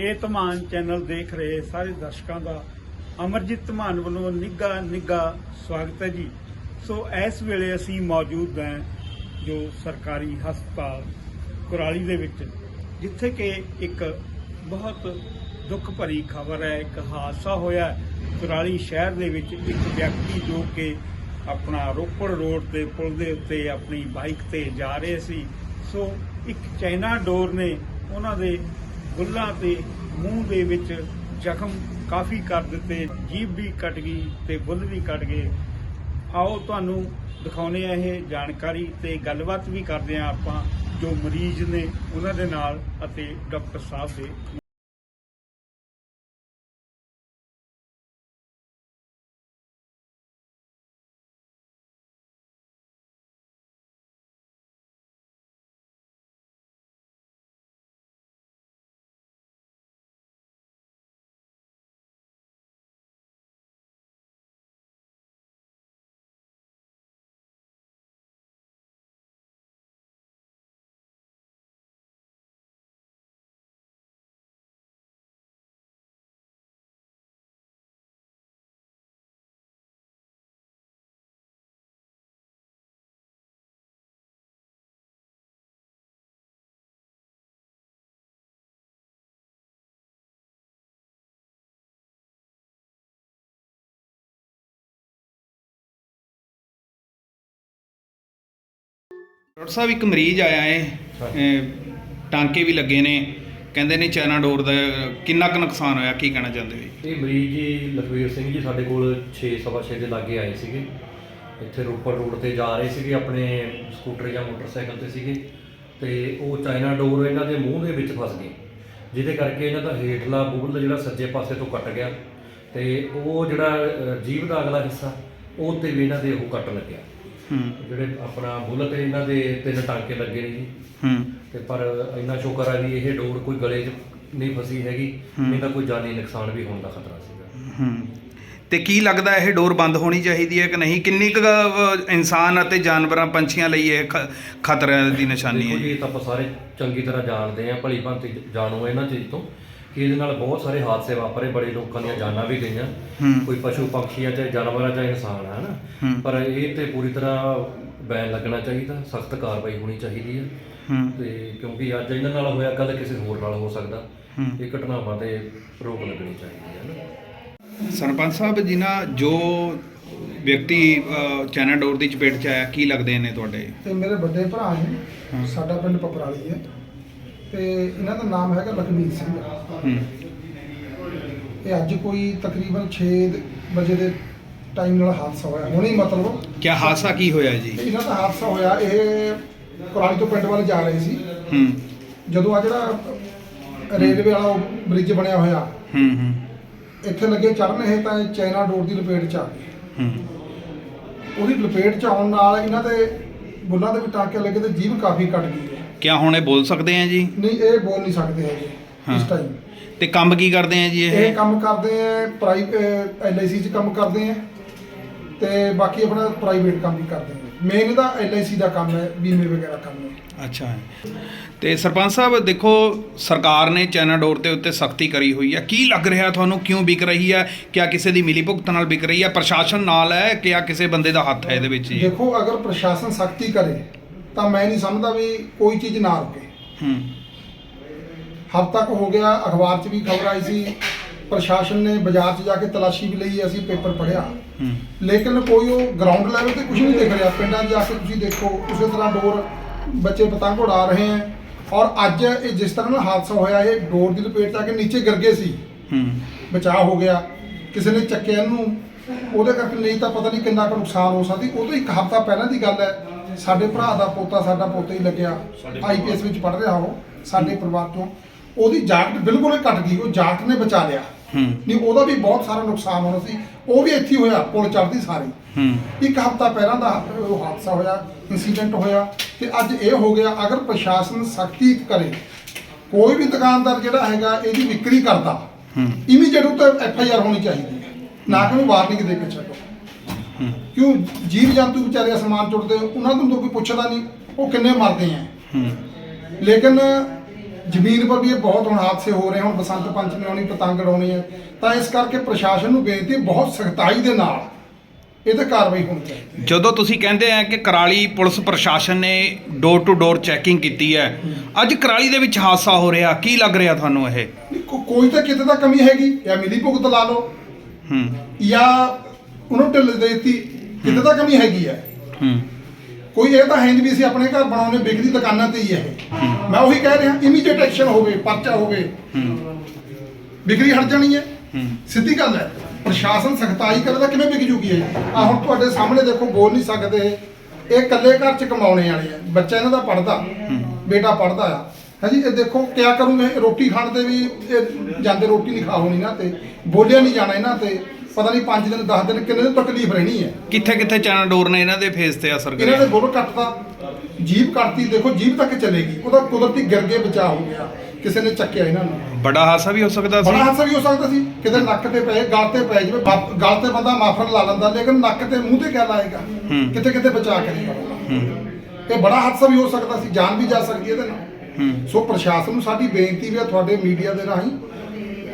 ਇਹ ਧਮਾਨ ਚੈਨਲ ਦੇਖ ਰਹੇ ਸਾਰੇ ਦਰਸ਼ਕਾਂ ਦਾ ਅਮਰਜੀਤ ਧਮਾਨ ਵੱਲੋਂ ਨਿੱਘਾ ਨਿੱਘਾ ਸਵਾਗਤ ਹੈ ਜੀ। ਸੋ ਇਸ ਵੇਲੇ ਅਸੀਂ ਮੌਜੂਦ ਹਾਂ ਜੋ ਸਰਕਾਰੀ ਹਸਪਤਾਲ ਕੁਰਾਲੀ ਦੇ ਵਿੱਚ, ਜਿੱਥੇ ਕਿ ਇੱਕ ਬਹੁਤ ਦੁੱਖ ਭਰੀ ਖਬਰ ਹੈ, ਇੱਕ ਹਾਦਸਾ ਹੋਇਆ ਕੁਰਾਲੀ ਸ਼ਹਿਰ ਦੇ ਵਿੱਚ ਇੱਕ ਵਿਅਕਤੀ ਜੋ ਕਿ ਆਪਣਾ ਰੋਪੜ ਰੋਡ ਤੇ ਪੁਲ ਦੇ ਉੱਤੇ ਆਪਣੀ ਬਾਈਕ ਤੇ ਜਾ ਰਹੇ ਸੀ। ਸੋ ਇੱਕ ਚਾਈਨਾ ਡੋਰ ਨੇ ਉਹਨਾਂ ਦੇ ਬੁੱਲਾਂ ਤੇ ਮੂੰਹ ਦੇ ਵਿੱਚ ਜ਼ਖਮ ਕਾਫੀ ਕਰ ਦਿੱਤੇ। ਜੀਭ ਵੀ ਕੱਟ ਗਈ ਤੇ ਬੁੱਲ ਵੀ ਕੱਟ ਗਏ। ਆਓ ਤੁਹਾਨੂੰ ਦਿਖਾਉਨੇ ਆ ਇਹ ਜਾਣਕਾਰੀ ਤੇ ਗੱਲਬਾਤ ਵੀ ਕਰਦੇ ਆ ਆਪਾਂ ਜੋ ਮਰੀਜ਼ ਨੇ ਉਹਨਾਂ ਦੇ ਨਾਲ ਅਤੇ ਡਾਕਟਰ ਸਾਹਿਬ ਦੇ ਡਾਕਟਰ ਸਾਹਿਬ ਇੱਕ ਮਰੀਜ਼ ਆਇਆ ਏ ਟਾਂਕੇ ਵੀ ਲੱਗੇ ਨੇ। ਕਹਿੰਦੇ ਨੇ ਚਾਈਨਾ ਡੋਰ ਦਾ ਕਿੰਨਾ ਕੁ ਨੁਕਸਾਨ ਹੋਇਆ ਕੀ ਕਹਿਣਾ ਚਾਹੁੰਦੇ ਹੋ ਇਹ ਮਰੀਜ਼ ਜੀ ਲਖਵੀਰ ਸਿੰਘ ਜੀ ਸਾਡੇ ਕੋਲ 6 ਸਵਾ ਛੇ ਦੇ ਲਾਗੇ ਆਏ ਸੀਗੇ। ਇੱਥੇ ਰੋਪੜ ਰੋਡ ਤੇ ਜਾ ਰਹੇ ਸੀਗੇ ਆਪਣੇ ਸਕੂਟਰ ਜਾਂ ਮੋਟਰਸਾਈਕਲ ਤੇ ਸੀਗੇ। ਤੇ ਉਹ ਚਾਈਨਾ ਡੋਰ ਇਹਨਾਂ ਦੇ ਮੂੰਹ ਦੇ ਵਿੱਚ ਫਸ ਗਈ ਜਿਹਦੇ ਕਰਕੇ ਇਹਨਾਂ ਦਾ ਹੇਠਲਾ ਬੁੱਲ ਜਿਹੜਾ ਸੱਜੇ ਪਾਸੇ ਤੋਂ ਕੱਟ ਗਿਆ। ਤੇ ਉਹ ਜਿਹੜਾ ਜੀਭ ਦਾ ਅਗਲਾ ਹਿੱਸਾ ਉਹ ਤੇ ਵੀ ਇਹਨਾਂ ਦੇ ਉਹ ਕੱਟ ਲੱਗਿਆ। ਜਿਹੜੇ ਆਪਣਾ ਬੁੱਲ ਤੇ ਇਹਨਾਂ ਦੇ ਤਿੰਨ ਟਾਂਕੇ ਲੱਗੇ ਨੇ ਜੀ। ਹੂੰ। ਤੇ ਪਰ ਇੰਨਾ ਸ਼ੁਕਰ ਆ ਵੀ ਇਹ ਡੋਰ ਕੋਈ ਗਲੇ 'ਚ ਨਹੀਂ ਫਸੀ ਹੈਗੀ। ਨਹੀਂ ਤਾਂ ਕੋਈ ਜਾਨੀ ਨੁਕਸਾਨ ਵੀ ਹੋਣ ਦਾ ਖਤਰਾ ਸੀਗਾ। ਹੂੰ। ਤੇ ਕੀ ਲੱਗਦਾ ਇਹ ਡੋਰ ਬੰਦ ਹੋਣੀ ਚਾਹੀਦੀ ਹੈ ਕਿ ਨਹੀਂ? ਕਿੰਨੀ ਕੁ ਅਹ, ਇਨਸਾਨ ਅਤੇ ਜਾਨਵਰਾਂ ਪੰਛੀਆਂ ਲਈ ਇਹ ਖ- ਖਤਰੇ ਦੀ ਨਿਸ਼ਾਨੀ ਦੇਖੋ ਹੈ ਜੀ ਜੀ? ਇਹ ਤਾਂ ਆਪਾਂ ਸਾਰੇ ਚੰਗੀ ਤਰ੍ਹਾਂ ਜਾਣਦੇ ਆ ਭਲੀ ਭਾਂਤੀ ਜਾਣੂ ਇਹਨਾਂ ਚੀਜ਼ ਤੋਂ। ਕਿ ਇਹਦੇ ਨਾਲ ਬਹੁਤ ਸਾਰੇ ਹਾਦਸੇ ਵਾਪਰੇ ਬੜੇ ਲੋਕਾਂ ਦੀਆਂ ਜਾਨਾਂ ਵੀ ਗਈਆਂ। ਕੋਈ ਪਸ਼ੂ ਪੰਛੀ ਆ ਚਾਹੇ ਜਾਨਵਰ ਆ ਚਾਹੇ ਇਨਸਾਨ ਆ ਹਨਾ? ਪਰ ਇਹ ਤੇ ਪੂਰੀ ਤਰ੍ਹਾਂ ਬੈਨ ਲੱਗਣਾ ਚਾਹੀਦਾ ਸਖਤ ਕਾਰਵਾਈ ਹੋਣੀ ਚਾਹੀਦੀ ਹੈ। ਤੇ ਕਿਉਂਕਿ ਅੱਜ ਇਹਨਾਂ ਨਾਲ ਹੋਇਆ ਕੱਲ ਕਿਸੇ ਹੋਰ ਨਾਲ ਹੋ ਸਕਦਾ। ਇਹ ਘਟਨਾਵਾਂ ਤੇ ਰੋਕ ਲੱਗਣੀ ਚਾਹੀਦੀ ਹੈ ਨਾ ਸਰਪੰਚ ਸਾਹਿਬ ਜੀ ਨਾ ਜੋ ਵਿਅਕਤੀ ਚਾਈਨਾ ਡੋਰ ਦੀ ਚਪੇਟ ਚ ਆਇਆ ਕੀ ਲੱਗਦੇ ਨੇ ਤੁਹਾਡੇ? ਤੇ ਮੇਰੇ ਵੱਡੇ ਭਰਾ ਨੇ ਸਾਡਾ ਪਿੰਡ ਪਪਰਾਲੀ ਹੈ। ਤੇ ਇਹਨਾਂ ਦਾ ਨਾਮ ਹੈਗਾ ਲਖਵੀਰ ਸਿੰਘ। ਹੂੰ। ਇਹ ਅੱਜ ਕੋਈ ਤਕਰੀਬਨ 6 ਵਜੇ ਦੇ ਟਾਈਮ ਨਾਲ ਹਾਦਸਾ ਹੋਇਆ। ਹੁਣੇ ਮਤਲਬ ਕੀ ਹਾਦਸਾ ਕੀ ਹੋਇਆ ਜੀ? ਇਹਨਾਂ ਦਾ ਹਾਦਸਾ ਹੋਇਆ ਇਹ ਕੁਰਾਲੀ ਤੋਂ ਪਿੰਡ ਵੱਲ ਜਾ ਰਹੇ ਸੀ। ਹੂੰ। ਜਦੋਂ ਆ ਜਿਹੜਾ ਰੇਲਵੇ ਵਾਲਾ ਬ੍ਰਿਜ ਬਣਿਆ ਹੋਇਆ ਹੂੰ ਹੂੰ। ਇੱਥੇ ਲੱਗੇ ਚੜਨ ਇਹ ਤਾਂ ਚਾਈਨਾ ਡੋਰ ਦੀ ਲਪੇਟ ਚ ਆ ਗਏ। ਹੂੰ। ਉਹਦੀ ਲਪੇਟ ਚ ਆਉਣ ਨਾਲ ਇਹਨਾਂ ਦੇ ਬੁੱਲਾਂ ਦੇ ਵੀ ਟਾਂਕੇ ਲੱਗੇ ਤੇ ਜੀਭ ਕਾਫੀ ਕੱਟ ਗਈ। ਹੈ ਕੀ ਹੁਣ ਇਹ ਬੋਲ ਸਕਦੇ ਆ ਜੀ? ਨਹੀਂ ਇਹ ਬੋਲ ਨਹੀਂ ਸਕਦੇ ਹੈਗੇ। ਇਸ ਟਾਈਮ ਤੇ ਕੰਮ ਕੀ ਕਰਦੇ ਆ ਜੀ ਇਹ? ਇਹ ਕੰਮ ਕਰਦੇ ਆ ਪ੍ਰਾਈਵੇਟ ਐਲਆਈਸੀ ਚ ਕੰਮ ਕਰਦੇ ਆ ਤੇ ਬਾਕੀ ਆਪਣਾ ਪ੍ਰਾਈਵੇਟ ਕੰਮ ਵੀ ਕਰਦੇ ਆ। ਮੇਨ ਇਹਦਾ ਐਲਆਈਸੀ ਦਾ ਕੰਮ ਹੈ ਬੀਮੇ ਵਗੈਰਾ ਕੰਮ ਹੈ ਅੱਛਾ ਤੇ ਸਰਪੰਚ ਸਾਹਿਬ ਦੇਖੋ ਸਰਕਾਰ ਨੇ ਚਾਈਨਾ ਡੋਰ ਦੇ ਉੱਤੇ ਸਖਤੀ ਕਰੀ ਹੋਈ ਹੈ ਕੀ ਲੱਗ ਰਿਹਾ ਤੁਹਾਨੂੰ? ਕਿਉਂ ਵਿਕ ਰਹੀ ਹੈ ਕਿਆ ਕਿਸੇ ਦੀ ਮਿਲੀ ਭੁਗਤ ਨਾਲ ਵਿਕ ਰਹੀ ਹੈ ਪ੍ਰਸ਼ਾਸਨ ਨਾਲ ਹੈ ਕਿਆ ਕਿਸੇ ਬੰਦੇ ਦਾ ਹੱਥ ਹੈ ਇਹਦੇ ਵਿੱਚ ਜੀ? ਦੇਖੋ ਅਗਰ ਪ੍ਰਸ਼ਾਸਨ ਸਖਤੀ ਕਰੇ ਤਾਂ ਮੈਂ ਨਹੀਂ ਸਮਝਦਾ ਵੀ ਕੋਈ ਚੀਜ਼ ਨਾ ਰੁਕੇ। ਹੂੰ। ਹਫ਼ਤਾ ਤੱਕ ਹੋ ਗਿਆ ਅਖਬਾਰ 'ਚ ਵੀ ਖਬਰ ਆਈ ਸੀ ਪ੍ਰਸ਼ਾਸਨ ਨੇ ਬਾਜ਼ਾਰ 'ਚ ਜਾ ਕੇ ਤਲਾਸ਼ੀ ਵੀ ਲਈ ਅਸੀਂ ਪੇਪਰ ਪੜ੍ਹਿਆ। ਹੂੰ। ਲੇਕਿਨ ਕੋਈ ਉਹ ਗਰਾਊਂਡ ਲੈਵਲ ਤੇ ਕੁਝ ਨਹੀਂ ਦਿਖ ਰਿਹਾ। ਪਿੰਡਾਂ 'ਚ ਜਾ ਕੇ ਤੁਸੀਂ ਦੇਖੋ ਉਸੇ ਤਰ੍ਹਾਂ ਡੋਰ ਬੱਚੇ ਪਤੰਗ ਉਡਾ ਰਹੇ ਹੈ। ਔਰ ਅੱਜ ਇਹ ਜਿਸ ਤਰ੍ਹਾਂ ਨਾਲ ਹਾਦਸਾ ਹੋਇਆ ਇਹ ਡੋਰ ਦੀ ਲਪੇਟ 'ਚ ਆ ਕੇ ਨੀਚੇ ਗਿਰ ਗਏ ਸੀ। ਹੂੰ। ਬਚਾਅ ਹੋ ਗਿਆ। ਕਿਸੇ ਨੇ ਚੱਕਿਆ ਇਹਨੂੰ। ਉਹਦੇ ਕਰਕੇ ਨਹੀਂ ਤਾਂ ਪਤਾ ਨਹੀਂ ਕਿੰਨਾ ਕੁ ਨੁਕਸਾਨ ਹੋ ਸਕਦੀ। ਉਹ ਤੋਂ ਇੱਕ ਹਫ਼ਤਾ ਪਹਿਲਾਂ ਦੀ ਗੱਲ ਹੈ। ਸਾਡੇ ਭਰਾ ਦਾ ਪੋਤਾ ਸਾਡਾ ਪੋਤਾ ਹੀ ਲੱਗਿਆ ਆਈਪੀਐਸ ਵਿੱਚ ਪੜ੍ਹ ਰਿਹਾ ਉਹ ਸਾਡੇ ਪਰਿਵਾਰ ਤੋਂ ਉਹਦੀ ਜਾਕਟ ਬਿਲਕੁਲ ਹੀ ਕੱਟ ਗਈ ਉਹ ਜਾਕਟ ਨੇ ਬਚਾ ਲਿਆ। ਨਹੀਂ ਉਹਦਾ ਵੀ ਬਹੁਤ ਸਾਰਾ ਨੁਕਸਾਨ ਹੋਣਾ ਸੀ ਉਹ ਵੀ ਇੱਥੇ ਹੋਇਆ ਪੁਲ ਚੜ੍ਹਦੀ ਸਾਰੀ। ਇੱਕ ਹਫ਼ਤਾ ਪਹਿਲਾਂ ਦਾ ਉਹ ਹਾਦਸਾ ਹੋਇਆ ਇਨਸੀਡੈਂਟ ਹੋਇਆ ਤੇ ਅੱਜ ਇਹ ਹੋ ਗਿਆ ਅਗਰ ਪ੍ਰਸ਼ਾਸਨ ਸਖਤੀ ਕਰੇ ਕੋਈ ਵੀ ਦੁਕਾਨਦਾਰ ਜਿਹੜਾ ਹੈਗਾ ਇਹਦੀ ਵਿਕਰੀ ਕਰਦਾ ਇਮੀਡੀਏਟ ਉੱਤੇ ਐਫ ਆਈ ਆਰ ਹੋਣੀ ਚਾਹੀਦੀ ਹੈ। ਨਾ ਕਿ ਵਾਰਨਿੰਗ ਦੇ ਕੇ ਛੱਡੋ ਕਿਉਂ ਜੀਵ ਜੰਤੂ ਵਿਚਾਰੇ ਸਮਾਨ ਚੁੱਟਦੇ ਉਹਨਾਂ ਤਾਂ ਕੋਈ ਪੁੱਛਦਾ ਨਹੀਂ ਉਹ ਕਿੰਨੇ ਮਰਦੇ ਆ ਲੇਕਿਨ ਜ਼ਮੀਨ ਪਰ ਵੀ ਇਹ ਬਹੁਤ ਹੁਣ ਹਾਦਸੇ ਹੋ ਰਹੇ ਹੁਣ ਬਸੰਤ ਪੰਚਮੀ ਆਉਣੀ ਪਤੰਗ ਉਡਾਉਣੀ ਹੈ ਤਾਂ ਇਸ ਕਰਕੇ ਪ੍ਰਸ਼ਾਸਨ ਨੂੰ ਬੇਨਤੀ ਬਹੁਤ ਸਖਤਾਈ ਦੇ ਨਾਲ ਇਹ ਤੇ ਕਾਰਵਾਈ ਹੋਣੀ ਚਾਹੀਦੀ ਜਦੋਂ ਤੁਸੀਂ ਕਹਿੰਦੇ ਆ ਕਿ ਕਰਾਲੀ ਪੁਲਿਸ ਪ੍ਰਸ਼ਾਸਨ ਨੇ ਡੋਰ ਟੂ ਡੋਰ ਚੈਕਿੰਗ ਕੀਤੀ ਹੈ ਅੱਜ ਕਰਾਲੀ ਦੇ ਵਿੱਚ ਹਾਦਸਾ ਹੋ ਰਿਹਾ ਕੀ ਲੱਗ ਰਿਹਾ ਤੁਹਾਨੂੰ ਇਹ? ਕੋਈ ਤਾਂ ਕਿਤੇ ਤਾਂ ਕਮੀ ਹੈਗੀ ਜਾਂ ਮਿਲੀ ਭੁਗਤ ਲਾ ਲਓ। ਹੂੰ। ਜਾਂ ਉਹਨੂੰ ਢਿੱਲ ਦੇ ਦਿੱਤੀ। ਕਿਤੇ ਤਾਂ ਕਮੀ ਹੈਗੀ ਹੈ ਹੂੰ। ਕੋਈ ਇਹ ਤਾਂ ਹੈ ਨਹੀਂ ਵੀ ਅਸੀਂ ਆਪਣੇ ਘਰ ਬਣਾਉਣੇ ਵਿਕਦੀ ਦੁਕਾਨਾਂ ਤੇ ਹੀ ਹੈ ਇਹ। ਮੈਂ ਉਹੀ ਕਹਿ ਰਿਹਾ ਇਮੀਡੀਏਟ ਐਕਸ਼ਨ ਹੋਵੇ ਪਰਚਾ ਹੋਵੇ। ਵਿਕਰੀ ਹਟ ਜਾਣੀ ਹੈ। ਹੂੰ। ਸਿੱਧੀ ਗੱਲ ਹੈ ਪ੍ਰਸ਼ਾਸਨ ਸਖਤਾਈ ਕਰੇ ਤਾਂ ਕਿਵੇਂ ਵਿਕ ਜੂਗੀ ਇਹ? ਆ ਹੁਣ ਤੁਹਾਡੇ ਸਾਹਮਣੇ ਦੇਖੋ ਬੋਲ ਨਹੀਂ ਸਕਦੇ ਇਹ। ਇਹ ਇਕੱਲੇ ਘਰ ਚ ਕਮਾਉਣੇ ਵਾਲੇ ਆ। ਬੱਚਾ ਇਹਨਾਂ ਦਾ ਪੜਦਾ ਬੇਟਾ ਪੜਦਾ ਆ। ਹਾਂਜੀ ਇਹ ਦੇਖੋ ਕਿਆ ਕਰੂੰਗੇ? ਰੋਟੀ ਖਾਣ ਤੇ ਵੀ ਇਹ ਜਾਂਦੇ ਰੋਟੀ ਨਹੀਂ ਖਾ ਹੋਣੀ ਨਾ ਤੇ ਬੋਲਿਆ ਨਹੀਂ ਜਾਣਾ ਇਹਨਾਂ ਤੇ। ਪਤਾ ਨਹੀਂ 5 ਦਿਨ 10 ਦਿਨ ਕਿੰਨੇ ਦਿਨ ਤਕਲੀਫ ਰਹਿਣੀ ਹੈ। ਕਿੱਥੇ ਕਿੱਥੇ ਚੈਨਾ ਡੋਰ ਨੇ ਇਹਨਾਂ ਦੇ ਫੇਸ ਤੇ ਅਸਰ ਇਹਨਾਂ ਦੇ ਕਰਿਆ ਬੋਲ ਕੱਟਦਾ ਜੀਭ ਕੱਟਤੀ ਦੇਖੋ ਜੀਭ ਤੱਕ ਚਲੇਗੀ ਉਹਦਾ ਕੁਦਰਤੀ ਗਿਰਗੇ ਬਚਾ ਹੋ ਗਿਆ ਕਿਸੇ ਨੇ ਚੱਕਿਆ ਇਹਨਾਂ ਨੂੰ। ਬੜਾ ਹਾਦਸਾ ਵੀ ਹੋ ਸਕਦਾ ਸੀ। ਬੜਾ ਹਾਦਸਾ ਵੀ ਹੋ ਸਕਦਾ ਸੀ ਕਿਤੇ ਨੱਕ ਤੇ ਪਏ ਗਲ ਤੇ ਪਏ ਜਿਵੇਂ ਬਾਪ- ਗਲ ਤੇ ਬੰਦਾ ਮਾਫਰ ਲਾ ਲੈਂਦਾ ਲੇਕਿਨ ਨੱਕ ਤੇ ਮੂੰਹ ਤੇ ਲਾਏਗਾ? ਹੂੰ। ਕਿਤੇ ਕਿਤੇ ਬਚਾ ਕਰੇਗਾ ਹੂੰ। ਇਹ ਬੜਾ ਹਾਦਸਾ ਵੀ ਹੋ ਸਕਦਾ ਸੀ ਜਾਨ ਵੀ ਜਾ ਸਕਦੀ ਹੈ ਇਹਦੇ ਨਾਲ। ਹੂੰ। ਸੋ ਪ੍ਰਸ਼ਾਸਨ ਨੂੰ ਸਾਡੀ ਬੇਨਤੀ ਵੀ ਹੈ ਤੁਹਾਡੇ ਮੀਡੀਆ ਦੇ ਰਾਹੀਂ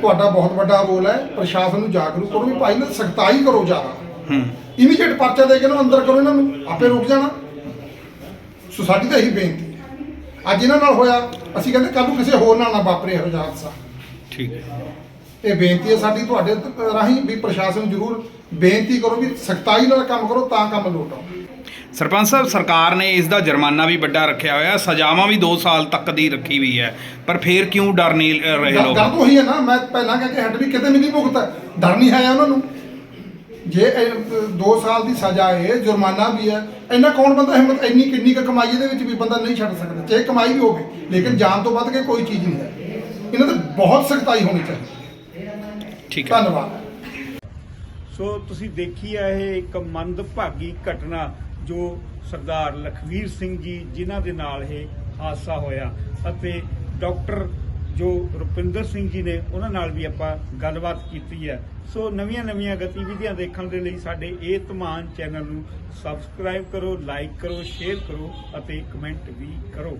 ਤੁਹਾਡਾ ਬਹੁਤ ਵੱਡਾ ਰੋਲ ਹੈ ਪ੍ਰਸ਼ਾਸਨ ਨੂੰ ਜਾਗਰੂਕ ਕਰੋ ਵੀ ਭਾਈ ਨਾ ਸਖਤਾਈ ਕਰੋ ਜ਼ਿਆਦਾ। ਹੂੰ। ਇਮੀਡੀਏਟ ਪਰਚਾ ਦੇ ਕੇ ਨੂੰ ਅੰਦਰ ਕਰੋ ਇਹਨਾਂ ਨੂੰ ਆਪੇ ਰੁਕ ਜਾਣਾ। ਸੋ ਸਾਡੀ ਤਾਂ ਇਹੀ ਬੇਨਤੀ ਹੈ। ਅੱਜ ਇਹਨਾਂ ਨਾਲ ਹੋਇਆ ਅਸੀਂ ਕਹਿੰਦੇ ਕੱਲ ਨੂੰ ਕਿਸੇ ਹੋਰ ਨਾਲ ਨਾ ਵਾਪਰੇ ਇਹੋ ਜਿਹਾ ਹਾਦਸਾ। ਠੀਕ ਹੈ। ਇਹ ਬੇਨਤੀ ਹੈ ਸਾਡੀ ਤੁਹਾਡੇ ਰਾਹੀਂ ਵੀ ਪ੍ਰਸ਼ਾਸਨ ਜ਼ਰੂਰ ਬੇਨਤੀ ਕਰੋ ਵੀ ਸਖਤਾਈ ਨਾਲ ਕੰਮ ਕਰੋ ਤਾਂ ਕੰਮ ਲੋਟ ਆਉ ਸਰਪੰਚ ਸਾਹਿਬ ਸਰਕਾਰ ਨੇ ਇਸ ਦਾ ਜੁਰਮਾਨਾ ਵੀ ਵੱਡਾ ਰੱਖਿਆ ਹੋਇਆ ਸਜ਼ਾਵਾਂ ਵੀ 2 ਸਾਲ ਤੱਕ ਦੀ ਰੱਖੀ ਹੋਈ ਹੈ। ਪਰ ਫੇਰ ਕਿਉਂ ਡਰ ਨਹੀਂ ਰਹੇ ਲੋਕ? ਗੱਲ ਤਾਂ ਉਹੀ ਹੈ ਨਾ ਮੈਂ ਪਹਿਲਾਂ ਕਹਿ ਕੇ ਹਟ ਵੀ ਕਿਤੇ ਮਿਲੀ ਭੁਗਤ ਹੈ ਡਰ ਨਹੀਂ ਹੈ ਉਹਨਾਂ ਨੂੰ। ਜੇ 2 ਸਾਲ ਦੀ ਸਜ਼ਾ ਹੈ ਜੁਰਮਾਨਾ ਵੀ ਹੈ ਇੰਨਾ ਕੌਣ ਬੰਦਾ ਹਿੰਮਤ ਇੰਨੀ ਕਿੰਨੀ ਕੁ ਕਮਾਈ ਇਹਦੇ ਵਿੱਚ ਵੀ ਬੰਦਾ ਨਹੀਂ ਛੱਡ ਸਕਦਾ। ਚਾਹੇ ਕਮਾਈ ਵੀ ਹੋਵੇ ਲੇਕਿਨ ਜਾਨ ਤੋਂ ਵੱਧ ਕੇ ਕੋਈ ਚੀਜ਼ ਨਹੀਂ ਹੈ। ਇਹਨਾਂ ਤੇ ਬਹੁਤ ਸਖਤਾਈ ਹੋਣੀ ਚਾਹੀਦੀ ਠੀਕ ਹੈ। ਧੰਨਵਾਦ। ਸੋ ਤੁਸੀਂ ਦੇਖੀ ਹੈ ਇਹ ਇੱਕ ਮੰਦਭਾਗੀ ਘਟਨਾ। ਜੋ ਸਰਦਾਰ ਲਖਵੀਰ ਸਿੰਘ ਜੀ ਜਿਨ੍ਹਾਂ ਦੇ ਨਾਲ ਇਹ ਹਾਦਸਾ ਹੋਇਆ ਅਤੇ ਡਾਕਟਰ ਜੋ ਰੁਪਿੰਦਰ ਸਿੰਘ ਜੀ ਨੇ ਉਹਨਾਂ ਨਾਲ ਵੀ ਆਪਾਂ ਗੱਲਬਾਤ ਕੀਤੀ ਹੈ। ਸੋ ਨਵੀਆਂ-ਨਵੀਆਂ ਗਤੀਵਿਧੀਆਂ ਦੇਖਣ ਦੇ ਲਈ ਸਾਡੇ ਇਹ ਧਮਾਨ ਚੈਨਲ ਨੂੰ ਸਬਸਕ੍ਰਾਈਬ ਕਰੋ, ਲਾਈਕ ਕਰੋ, ਸ਼ੇਅਰ ਕਰੋ ਅਤੇ ਕਮੈਂਟ ਵੀ ਕਰੋ।